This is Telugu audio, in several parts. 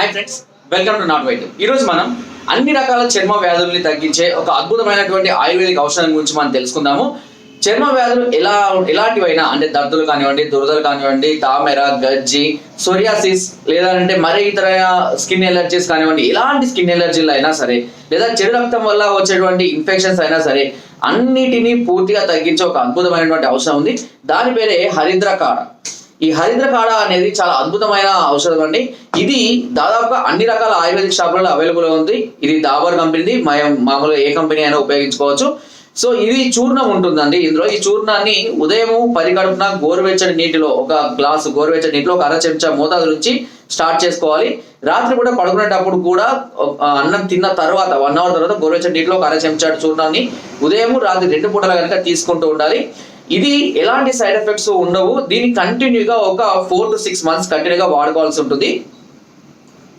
Hi friends welcome to Naatu Vaidyam ఈరోజు మనం అన్ని రకాల చర్మ వ్యాధుల్ని తగ్గించే ఒక అద్భుతమైనటువంటి ఆయుర్వేదిక ఔషధం గురించి మనం తెలుసుకుందాము. చర్మ వ్యాధులు ఎలా ఎలాంటివైనా అంటే దద్దులు కానివ్వండి దురదలు కానివ్వండి తామెర గజ్జి సోరియాసిస్ లేదా అంటే మరే ఇతర స్కిన్ ఎలర్జీస్ కానివ్వండి ఎలాంటి స్కిన్ ఎలర్జీలు అయినా సరే లేదా చెడు రక్తం వల్ల వచ్చేటువంటి ఇన్ఫెక్షన్స్ అయినా సరే అన్నిటినీ పూర్తిగా తగ్గించే ఒక అద్భుతమైనటువంటి ఔషధం ఉంది. దాని పేరే హరిద్రకార. ఈ హరిద్ర కాడ అనేది చాలా అద్భుతమైన ఔషధం అండి. ఇది దాదాపుగా అన్ని రకాల ఆయుర్వేదిక్ షాపులలో అవైలబుల్ ఉంది. ఇది దాబర్ కంపెనీది మా- మామూలుగా ఏ కంపెనీ అయినా ఉపయోగించుకోవచ్చు. సో ఇది చూర్ణం ఉంటుందండి ఇందులో. ఈ చూర్ణాన్ని ఉదయం పది గడుపున గోరువెచ్చని నీటిలో ఒక గ్లాసు గోరువెచ్చని నీటిలో ఒక అర చెంచా మోతాదు నుంచి స్టార్ట్ చేసుకోవాలి. రాత్రి కూడా పడుకునేటప్పుడు కూడా అన్నం తిన్న తర్వాత వన్ అవర్ తర్వాత గోరువెచ్చని నీటిలో ఒక అర చెంచా చూర్ణాన్ని ఉదయం రాత్రి రెండు పూటల కనుక తీసుకుంటూ ఉండాలి. ఇది ఎలాంటి సైడ్ ఎఫెక్ట్స్ ఉండవు. దీన్ని కంటిన్యూగా ఒక ఫోర్ టు సిక్స్ మంత్స్ కంటిన్యూగా వాడుకోవాల్సి ఉంటుంది.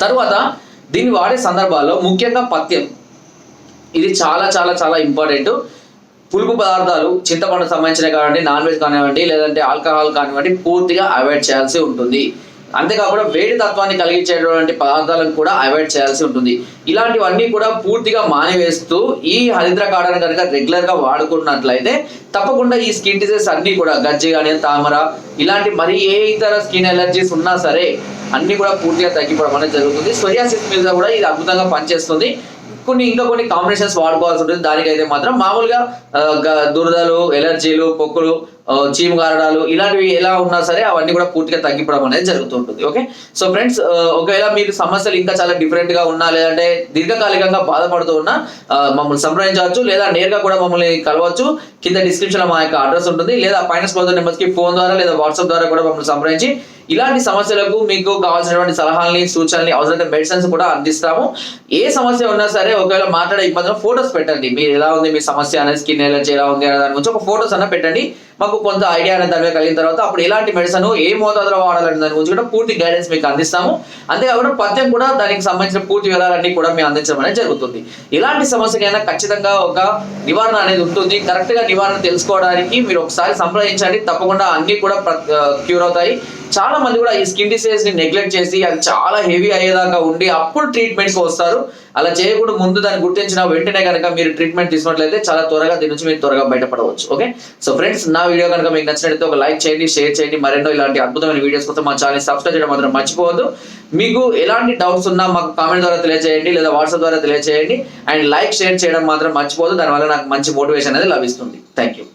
తర్వాత దీన్ని వాడే సందర్భాల్లో ముఖ్యంగా పత్యం. ఇది చాలా చాలా చాలా ఇంపార్టెంట్. పులుపు పదార్థాలు చింతపండు సంబంధించిన కానివ్వండి నాన్ వెజ్ కానివ్వండి లేదంటే ఆల్కహాల్ కానివ్వండి పూర్తిగా అవాయిడ్ చేయాల్సి ఉంటుంది. అంతేకాకుండా వేడి తత్వాన్ని కలిగించేటువంటి పదార్థాలను కూడా అవాయిడ్ చేయాల్సి ఉంటుంది. ఇలాంటివన్నీ కూడా పూర్తిగా మానివేస్తూ ఈ హరిద్ర కాడను కనుక రెగ్యులర్గా వాడుకున్నట్లయితే తప్పకుండా ఈ స్కిన్ డిసీజెస్ అన్ని కూడా గజ్జి కానీ తామర ఇలాంటి మరి ఏ ఇతర స్కిన్ ఎలర్జీస్ ఉన్నా సరే అన్ని కూడా పూర్తిగా తగ్గిపోవడం అనేది జరుగుతుంది. సోరియాసిస్ మీద కూడా ఇది అద్భుతంగా పనిచేస్తుంది. కొన్ని ఇంకా కొన్ని కాంబినేషన్స్ వాడుకోవాల్సి ఉంటుంది. దానికైతే మాత్రం మామూలుగా గ- దురదలు ఎలర్జీలు పొక్కులు ఆ, చీము గారడాలు ఇలాంటివి ఎలా ఉన్నా సరే అవన్నీ కూడా పూర్తిగా తగ్గిపోవడం అనేది జరుగుతుంటుంది ఓకే? సో ఫ్రెండ్స్ ఒకవేళ మీకు సమస్యలు ఇంకా చాలా డిఫరెంట్గా ఉన్నా లేదంటే దీర్ఘకాలికంగా బాధపడుతూ ఉన్నా మమ్మల్ని సంప్రదించవచ్చు లేదా నేరుగా కూడా మమ్మల్ని కలవచ్చు కింద డిస్క్రిప్షన్లో మా యొక్క అడ్రస్ ఉంటుంది లేదా పైన స్పోజర్ నెంబర్స్కి ఫోన్ ద్వారా లేదా వాట్సాప్ ద్వారా కూడా మమ్మల్ని సంప్రదించి ఇలాంటి సమస్యలకు మీకు కావాల్సినటువంటి సలహాలని సూచనలు అవసరమైన మెడిసిన్స్ కూడా అందిస్తాము. ఏ సమస్య ఉన్నా సరే ఒకవేళ మాట్లాడే ఇబ్బందులు ఫోటోస్ పెట్టండి. మీరు ఎలా ఉంది మీ సమస్య అనేది స్కిన్ ఎలర్జీ ఎలా ఉంది అనే దాని గురించి ఒక ఫోటోస్ అన్న పెట్టండి. మాకు కొంత ఐడియా అనేది దాని మీద కలిగిన తర్వాత అప్పుడు ఎలాంటి మెడిసిన్ ఏ మోతాదులో వాడాలనే దాని గురించి కూడా పూర్తి గైడెన్స్ మీకు అందిస్తాము. అంతేకాకుండా పద్యం కూడా దానికి సంబంధించిన పూర్తి వివరాలన్నీ కూడా మేము అందించడం అనేది జరుగుతుంది. ఇలాంటి సమస్యకైనా ఖచ్చితంగా ఒక నివారణ అనేది ఉంటుంది. కరెక్ట్గా నివారణ తెలుసుకోవడానికి మీరు ఒకసారి సంప్రదించండి. తప్పకుండా అన్ని కూడా క్యూర్ అవుతాయి. చాలా మంది కూడా ఈ స్కిన్ డిసీజ్ని నెగ్లెక్ట్ చేసి అది చాలా హెవీ అయ్యేదాకా ఉండి అప్పుడు ట్రీట్మెంట్కి వస్తారు. అలా చేయకుండా ముందు దాన్ని గుర్తించిన వెంటనే కనుక మీరు ట్రీట్మెంట్ తీసుకున్నట్లయితే చాలా త్వరగా దీని నుంచి మీరు త్వరగా బయటపడవచ్చు. ఓకే? సో ఫ్రెండ్స్ నా వీడియో కనుక మీకు నచ్చినట్లయితే ఒక లైక్ చేయండి షేర్ చేయండి. మరెన్నో ఇలాంటి అద్భుతమైన వీడియోస్ కోసం మా ఛానల్ సబ్స్క్రైబ్ చేయడం మాత్రం మర్చిపోవద్దు. మీకు ఎలాంటి డౌట్స్ ఉన్నా మాకు కామెంట్ ద్వారా తెలియజేయండి లేదా వాట్సాప్ ద్వారా తెలియజేయండి అండ్ లైక్ షేర్ చేయడం మాత్రం మర్చిపోవద్దు. దానివల్ల నాకు మంచి మోటివేషన్ అనేది లభిస్తుంది. Thank you